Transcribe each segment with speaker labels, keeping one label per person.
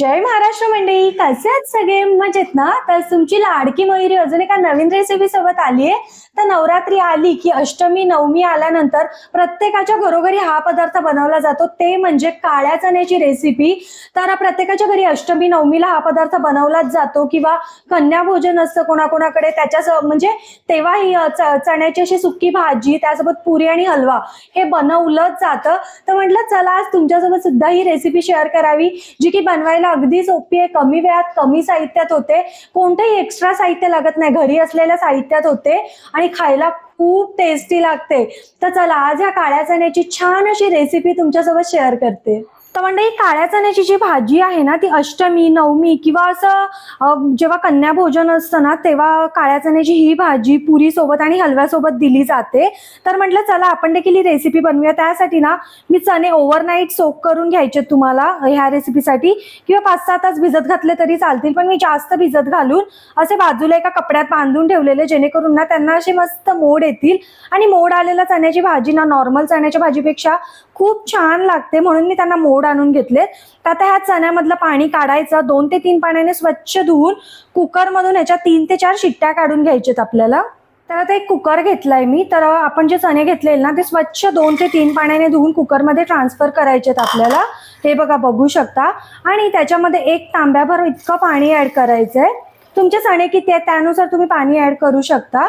Speaker 1: जय महाराष्ट्र मंडळी कसे आहेत सगळे? मजेत ना? तर तुमची लाडकी मयुरी अजून एका नवीन रेसिपी सोबत आली आहे तर नवरात्री आली की अष्टमी नवमी आल्यानंतर प्रत्येकाच्या घरोघरी हा पदार्थ बनवला जातो. ते म्हणजे काळ्या चण्याची रेसिपी तर प्रत्येकाच्या घरी अष्टमी नवमीला हा पदार्थ बनवलाच जातो किंवा कन्या भोजन असतं कोणाकोणाकडे त्याच्या म्हणजे तेव्हा ही चण्याची अशी सुकी भाजी त्यासोबत पुरी आणि हलवा हे बनवलंच जातं. तर म्हटलं चला आज तुमच्यासोबत सुद्धा ही रेसिपी शेअर करावी जी की बनवायला अगदी सोपी आहे. कमी वेळात कमी साहित्यात होते. कोणतंही एक्स्ट्रा साहित्य लागत नाही. घरी असलेल्या साहित्यात होते. आणि खायला खूप टेस्टी लागते. तर चला आज ह्या काळ्या चण्याची छान अशी रेसिपी तुमच्यासोबत शेअर करते. तर मंडळी काळ्या चण्याची जी भाजी आहे ना ती अष्टमी नवमी किंवा असं जेव्हा कन्या भोजन असतं ना तेव्हा काळ्या चण्याची ही भाजी पुरी सोबत आणि हलव्यासोबत दिली जाते. तर म्हटलं चला आपण देखील ही रेसिपी बनवूया. त्यासाठी ना मी चणे ओव्हरनाईट सोक करून घ्यायचे तुम्हाला ह्या रेसिपीसाठी किंवा पाच सहा तास भिजत घातले तरी चालतील पण मी जास्त भिजत घालून असे बाजूला एका कपड्यात बांधून ठेवलेले जेणेकरून ना त्यांना असे मस्त मोड येतील. आणि मोड आलेला चण्याची भाजी ना नॉर्मल चण्याच्या भाजीपेक्षा खूप छान लागते म्हणून मी त्यांना मोड आणून घेतले तर आता ह्या चण्यामधलं पाणी काढायचं दोन ते तीन पाण्याने स्वच्छ धुवून कुकरमधून ह्याच्या तीन ते चार शिट्ट्या काढून घ्यायच्यात आपल्याला. तर आता एक कुकर घेतलाय मी तर आपण जे चणे घेतलेले ना ते स्वच्छ दोन ते तीन पाण्याने धुवून कुकरमध्ये ट्रान्सफर करायचेत आपल्याला. हे बघा बघू शकता. आणि त्याच्यामध्ये एक तांब्याभर इतकं पाणी ऍड करायचंय. तुमचे चणे किती आहेत त्यानुसार तुम्ही पाणी ऍड करू शकता.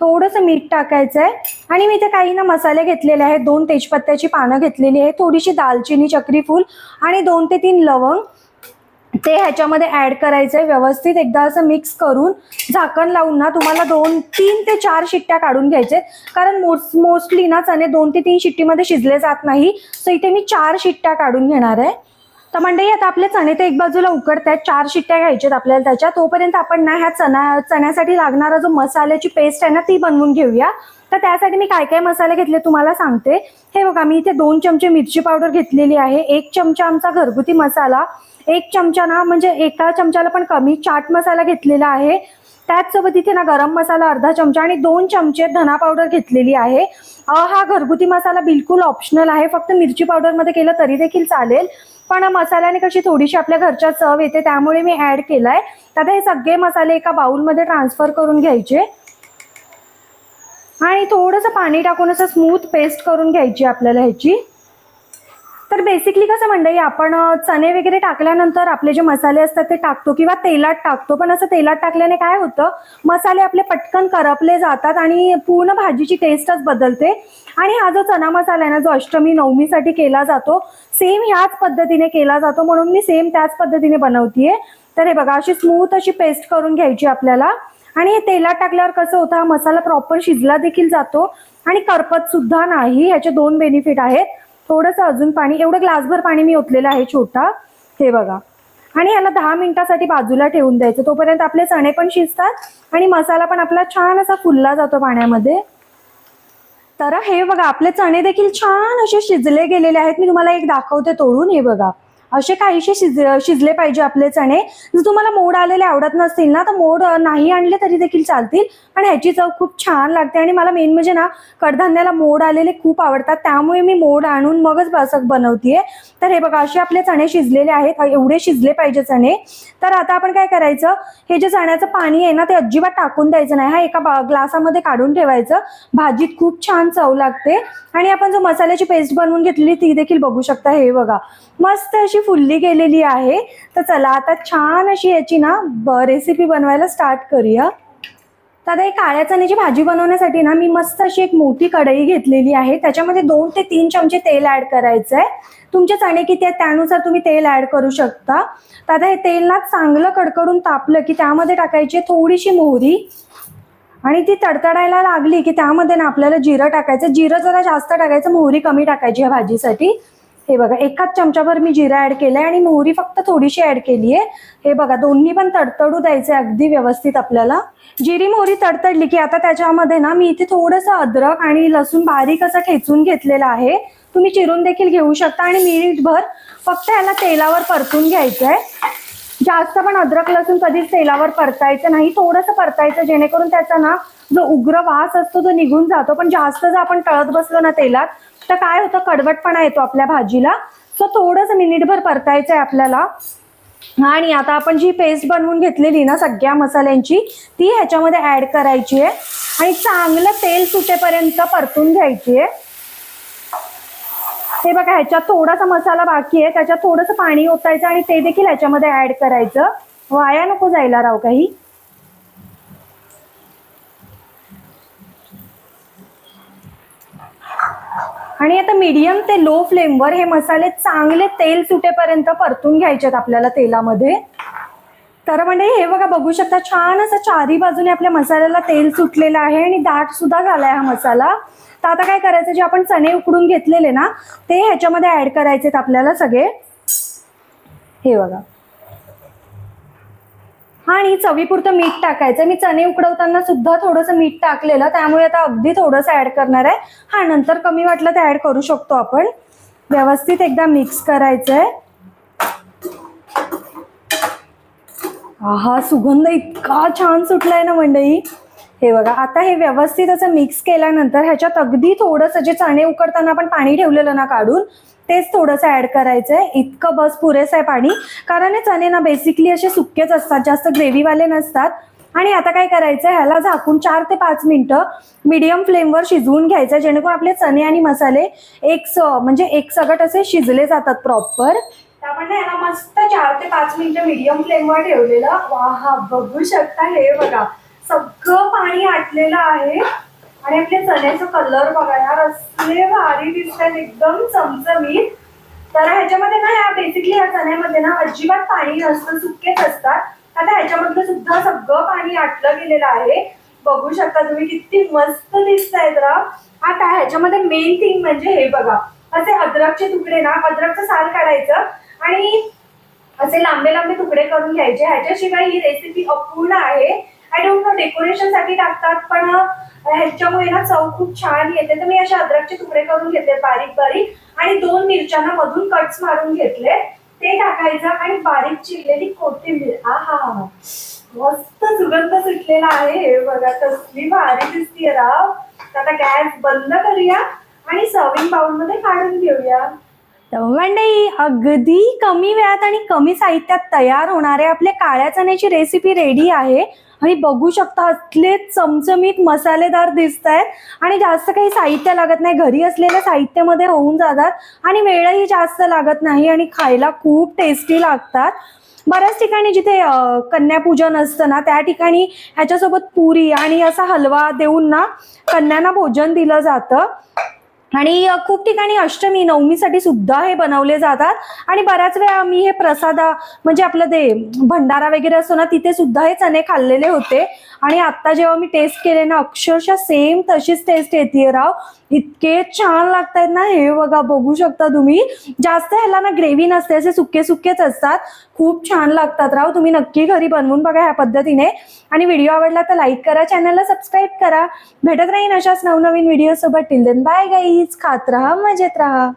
Speaker 1: थोडंसं मीठ टाकायचं आहे आणि मी इथे काही ना मसाले घेतलेले आहेत. दोन तेजपत्त्याची पानं घेतलेली आहेत. थोडीशी दालचिनी चक्रीफूल आणि दोन ते तीन लवंग. ते ह्याच्यामध्ये ऍड करायचं आहे व्यवस्थित एकदा असं मिक्स करून झाकण लावून ना तुम्हाला दोन तीन ते चार शिट्ट्या काढून घ्यायचे कारण मोस्ट मोस्टली ना चणे दोन ते तीन शिट्टीमध्ये शिजले जात नाही. सो इथे मी चार शिट्ट्या काढून घेणार आहे. तर मंडळी आता आपले चणे ते एक बाजूला उकडत आहेत चार शिट्ट्या घ्यायच्यात आपल्याला त्याच्या तोपर्यंत आपण ना ह्या चणा चण्यासाठी लागणारा जो मसाल्याची पेस्ट आहे ना ती बनवून घेऊया. तर त्यासाठी मी काय काय मसाले घेतले तुम्हाला सांगते. हे बघा मी इथे दोन चमचे मिरची पावडर घेतलेली आहे. एक चमचा आमचा घरगुती मसाला. एक चमचा ना म्हणजे एका चमचाला पण कमी चाट मसाला घेतलेला आहे. त्याचसोबत इथे ना गरम मसाला अर्धा चमचा आणि दोन चमचे धना पावडर घेतलेली आहे. हा घरगुती मसाला बिलकुल ऑप्शनल आहे. फक्त मिरची पावडरमध्ये केलं तरी देखील चालेल. पण मसाल्याने कशी थोडीशी आपल्या घरच्या चव येते त्यामुळे मी ऍड केलाय. आहे आता हे सगळे मसाले एका बाऊलमध्ये ट्रान्सफर करून घ्यायचे. आणि थोडंसं पाणी टाकून असं स्मूथ पेस्ट करून घ्यायची आपल्याला ह्याची. तर बेसिकली कसं मंडळी आपण चणे वगैरे टाकल्यानंतर आपले जे मसाले असतात ते टाकतो किंवा तेलात टाकतो. पण असं तेलात टाकल्याने काय होतं मसाले आपले पटकन करपले जातात आणि पूर्ण भाजीची टेस्टच बदलते. आणि हा जो चना मसाला आहे ना जो अष्टमी नवमीसाठी केला जातो सेम ह्याच पद्धतीने केला जातो. म्हणून मी सेम त्याच पद्धतीने बनवतीये. तर हे बघा अशी स्मूथ अशी पेस्ट करून घ्यायची आपल्याला. आणि हे तेलात टाकल्यावर कसं होतं हा मसाला प्रॉपर शिजला देखील जातो. आणि करपत सुद्धा नाही ह्याचे दोन बेनिफिट आहेत. थोडंसं अजून पाणी एवढं ग्लासभर पाणी मी ओतलेलं आहे छोटा हे बघा. आणि याला दहा मिनिटासाठी बाजूला ठेवून द्यायचं. तोपर्यंत आपले चणे पण शिजतात आणि मसाला पण आपला छान असा फुलला जातो पाण्यामध्ये. तर हे बघा आपले चणे देखील छान असे शिजले गेलेले आहेत. मी तुम्हाला एक दाखवते तोडून हे बघा. असे काहीसे शिज शिजले पाहिजे आपले चणे. जर तुम्हाला मोड आलेले आवडत नसतील ना तर मोड नाही आणले तरी देखील चालतील. पण ह्याची चव खूप छान लागते आणि मला मेन म्हणजे ना कडधान्याला मोड आलेले खूप आवडतात. त्यामुळे मी मोड आणून मगच बसक बनवतीये. तर हे बघा असे आपले चणे शिजलेले आहेत. एवढे शिजले पाहिजे चणे. तर आता आपण काय करायचं? हे जे चण्याचं पाणी आहे ना ते अजिबात टाकून द्यायचं नाही. हा एका ग्लासामध्ये काढून ठेवायचं. भाजीत खूप छान चव लागते. आणि आपण जो मसाल्याची पेस्ट बनवून घेतलेली ती देखील बघू शकता. हे बघा. मस्त अशी फुलली गेलेली आहे. तर चला आता छान अशी याची ना रेसिपी बनवायला स्टार्ट करूया. तर आता ही काळ्या चण्याची भाजी बनवण्यासाठी ना मी मस्त अशी एक मोठी कढई घेतलेली आहे. त्याच्यामध्ये दोन ते तीन चमचे तेल ऍड करायचं आहे तुमचे चणे किती आहेत त्यानुसार तुम्ही तेल ऍड करू शकता. तर आता हे तेल ना चांगलं कडकडून तापलं की त्यामध्ये टाकायची थोडीशी मोहरी. आणि ती तडतडायला लागली की त्यामध्ये ना आपल्याला जिरं टाकायचं. जिरं जरा जास्त टाकायचं मोहरी कमी टाकायची ह्या भाजीसाठी. हे बघा एकाच चमचाभर मी जिरा ऍड केलाय आणि मोहरी फक्त थोडीशी ऍड केली आहे हे बघा दोन्ही पण तडतडू द्यायचे अगदी व्यवस्थित आपल्याला. जिरी मोहरी तडतडली की आता त्याच्यामध्ये ना मी इथे थोडंसं अद्रक आणि लसूण बारीक असं ठेचून घेतलेलं आहे. तुम्ही चिरून देखील घेऊ शकता आणि मिनिटभर फक्त याला तेलावर परतून घ्यायचं आहे जास्त पण अद्रक लसूण कधीच तेलावर परतायचं नाही. थोडंसं परतायचं जेणेकरून त्याचा ना जो उग्र वास असतो तो निघून जातो. पण जास्त जर आपण तळत बसलो ना तेलात तर काय होतं कडवटपणा येतो आपल्या भाजीला. सो थोडंच मिनिटभर परतायचं आहे आपल्याला. आणि आता आपण जी पेस्ट बनवून घेतलेली ना सगळ्या मसाल्यांची ती ह्याच्यामध्ये ऍड करायची आहे. आणि चांगलं तेल सुटेपर्यंत परतून घ्यायची आहे. हे बघा ह्याच्यात थोडासा मसाला बाकी आहे. त्याच्यात थोडंसं पाणी ओतायचं आणि ते देखील ह्याच्यामध्ये ऍड करायचं. वाया नको जायला राव काही. आणि आता मीडियम ते लो फ्लेमवर हे मसाले चांगले तेल सुटेपर्यंत परतून घ्यायचे आहेत आपल्याला तेलामध्ये. तर म्हणजे हे बघा बघू शकता छान असं चारी बाजूने आपल्या मसाल्याला तेल सुटलेलं आहे आणि दाट सुद्धा झालाय हा मसाला. तर आता काय करायचं जे आपण चणे उकडून घेतलेले ना ते ह्याच्यामध्ये ऍड करायचे आपल्याला सगळे. हे बघा. आणि चवीपुरतं मीठ टाकायचं. मी चणे उकडवताना सुद्धा थोडंसं मीठ टाकलेलं. त्यामुळे आता अगदी थोडंसं ऍड करणार आहे. हा नंतर कमी वाटलं तर ऍड करू शकतो आपण. व्यवस्थित एकदा मिक्स करायचंय. हा सुगंध इतका छान सुटलाय ना मंडई. हे बघा आता हे व्यवस्थित असं मिक्स केल्यानंतर ह्याच्यात अगदी थोडंसं जे चणे उकडताना आपण पाणी ठेवलेलं ना काढून तेच थोडंसं ऍड करायचं आहे इतकं बस पुरेसं आहे पाणी. कारण हे चणे ना बेसिकली असे सुक्केच असतात जास्त ग्रेव्हीवाले नसतात. आणि आता काय करायचं ह्याला झाकून चार ते पाच मिनटं मीडियम फ्लेमवर शिजवून घ्यायचं जेणेकरून आपले चणे आणि मसाले एक स म्हणजे एक सगट असे शिजले जातात प्रॉपर आपण ना याला मस्त चार ते पाच मिनटं मीडियम फ्लेमवर ठेवलेलं. वा हा बघू शकता हे बघा. सगळं पाणी आटलेलं आहे. आणि आपल्या चण्याचा कलर बघा यार असले भारी दिसतात एकदम चमचमीत. तर ह्याच्यामध्ये ना या बेसिकली ह्या चण्यामध्ये ना अजिबात पाणी नसतं सुकेच असतात. आता ह्याच्यामधलं सुद्धा सगळं पाणी आटलं गेलेलं आहे. बघू शकता तुम्ही किती मस्त दिसत आहेत आता ह्याच्यामध्ये मेन थिंग म्हणजे हे बघा असे अद्रकचे तुकडे ना अद्रकचं साल काढायचं आणि असे लांबे लांबे तुकडे करून घ्यायचे. ह्याच्याशिवाय ही रेसिपी अपूर्ण आहे. आय डोंट नो डेकोरेशनसाठी टाकतात पण ह्याच्यामुळे ना चव खूप छान येते. तर मी असे अद्रकचे तुकडे करून घेतले बारीक बारीक. आणि दोन मिरच्यांना मधून कट्स मारून घेतले. ते टाकायचं आणि बारीक चिरलेली कोथिंबीर. आ हा हा मस्त सुगंध सुटलेला आहे. बघा कसली भारी दिसतीये राव. आता गॅस बंद करूया आणि सर्विंग बाउलमध्ये काढून घेऊया. मंडई अगदी कमी वेळात आणि कमी साहित्यात तयार होणारे आपले काळ्या चण्याची रेसिपी रेडी आहे. आणि बघू शकता असले चमचमीत मसालेदार दिसत आहेत आणि जास्त काही साहित्य लागत नाही. घरी असलेल्या साहित्यामध्ये होऊन जातात. आणि वेळही जास्त लागत नाही आणि खायला खूप टेस्टी लागतात. बऱ्याच ठिकाणी जिथे कन्यापूजन असतं ना त्या ठिकाणी ह्याच्यासोबत पुरी आणि असा हलवा देऊन ना कन्यांना भोजन दिलं जातं. आणि खूप ठिकाणी अष्टमी नवमीसाठी सुद्धा हे बनवले जातात. आणि बऱ्याच वेळा मी हे प्रसादा म्हणजे आपलं ते भंडारा वगैरे असतो ना तिथे सुद्धा हे चणे खाल्लेले होते. आणि आता जेव्हा मी टेस्ट केले ना अक्षरशः सेम तशीच टेस्ट येते राव. इतके छान लागतायत ना हे बघा बघू शकता तुम्ही. जास्त ह्याला ना ग्रेव्ही नसते असे सुके सुकेच असतात. खूप छान लागतात राव तुम्ही नक्की घरी बनवून बघा ह्या पद्धतीने. आणि व्हिडिओ आवडला तर लाईक करा चॅनलला सबस्क्राईब करा. भेटत राहीन अशाच नवनवीन व्हिडिओ सोबत. टिल देन बाय गाईज खात राहा मजेत राहा.